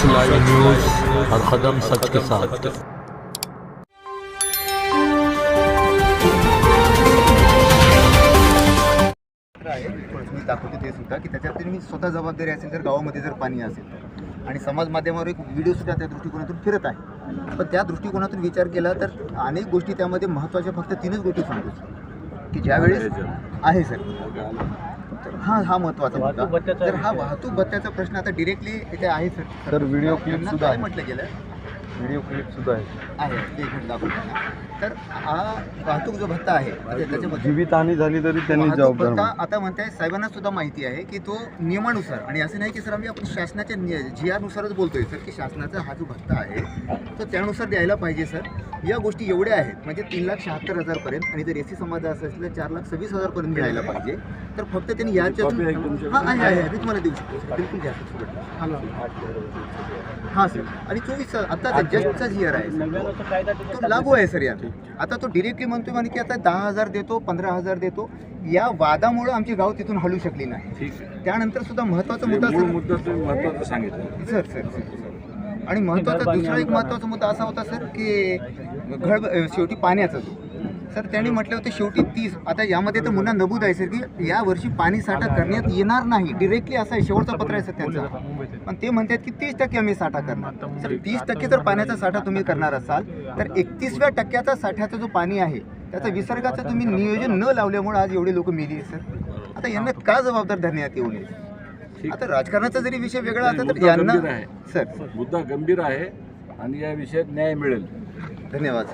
सच live news हर कदम सच के साथ। मी दाखवतो ते सुद्धा की त्याच्यात मी स्वतः जबाबदारी असेल तर गावामध्ये जर पाणी असेल आणि समाज माध्यमावर एक व्हिडिओ सुद्धा त्या दृष्टिकोनातून फिरत आहे. पण त्या दृष्टिकोनातून विचार केला तर अनेक गोष्टी त्यामध्ये महत्त्वाच्या फक्त तीनच गोष्टी सांगतो. की ज्यावेळेस आहे सर. तर हा हा महत्त्वाचा मुद्दा. तर हा वाहतूक भत्त्याचा प्रश्न आता डिरेक्टली इथे आहे सर. सर, व्हिडिओ क्लिप सुद्धा काय आहे. म्हटलं गेलं? व्हिडिओ क्लिप सुद्धा आहे. आहे ते एक मिनिट दाखवतो. ना. तर हा वाहतूक जो भत्ता आहे म्हणजे त्याच्यामध्ये जीवितहानी झाली तरी त्यांनी वाहतूक जबाबदार भत्ता. आता म्हणताय साहेबांना सुद्धा माहिती आहे की तो नियमानुसार आणि असं नाही की सर आम्ही आपण शासनाच्या जी आरनुसारच बोलतोय सर की शासनाचा हा जो भत्ता आहे तो त्यानुसार द्यायला पाहिजे सर. या गोष्टी एवढ्या आहेत म्हणजे तीन लाख शहात्तर हजारपर्यंत आणि जर एसी समाज असेल तर चार लाख सव्वीस हजारपर्यंत मिळायला पाहिजे तर फक्त त्यांनी याच्यातून हां आहे आहे मी तुम्हाला देऊ शकतो. बिलकुल घ्या सर हां सर. आणि चोवीस आता जस्टचा जी आर आहे तो लागू आहे सर यात. आता तो डिरेक्टली म्हणतोय म्हणे की आता दहा हजार देतो पंधरा हजार देतो. या वादामुळे आमची गाव तिथून हलू शकली नाही. त्यानंतर सुद्धा महत्त्वाचा मूळ मुद्दा सर मुद्दा सांगितलं. Sir sir sir. आणि महत्त्वाचा दुसरा एक महत्त्वाचा मुद्दा असा होता सर की घड शेवटी पाण्याचा सर त्यांनी म्हटलं होतं शेवटी तीस. आता यामध्ये तर मुन्हा नमूद आहे सर की या वर्षी पाणी साठा करण्यात येणार नाही. डिरेक्टली असा आहे शेवटचा पत्र आहे सर त्यांचा. पण ते म्हणतात की तीस टक्के आम्ही साठा करणार. सर तीस टक्के जर पाण्याचा साठा तुम्ही करणार असाल तर एकतीसव्या टक्क्याचा साठ्याचा जो पाणी आहे त्याचा विसर्गाचं तुम्ही नियोजन न लावल्यामुळे आज एवढे लोक मेली सर. आता यांना का जबाबदार धरण्यात येऊ नये. आता राजकारणाचा जरी विषय वेगळा असला तर यांना. सर. मुद्दा गंभीर आहे आणि या विषयात न्याय मिळेल. धन्यवाद.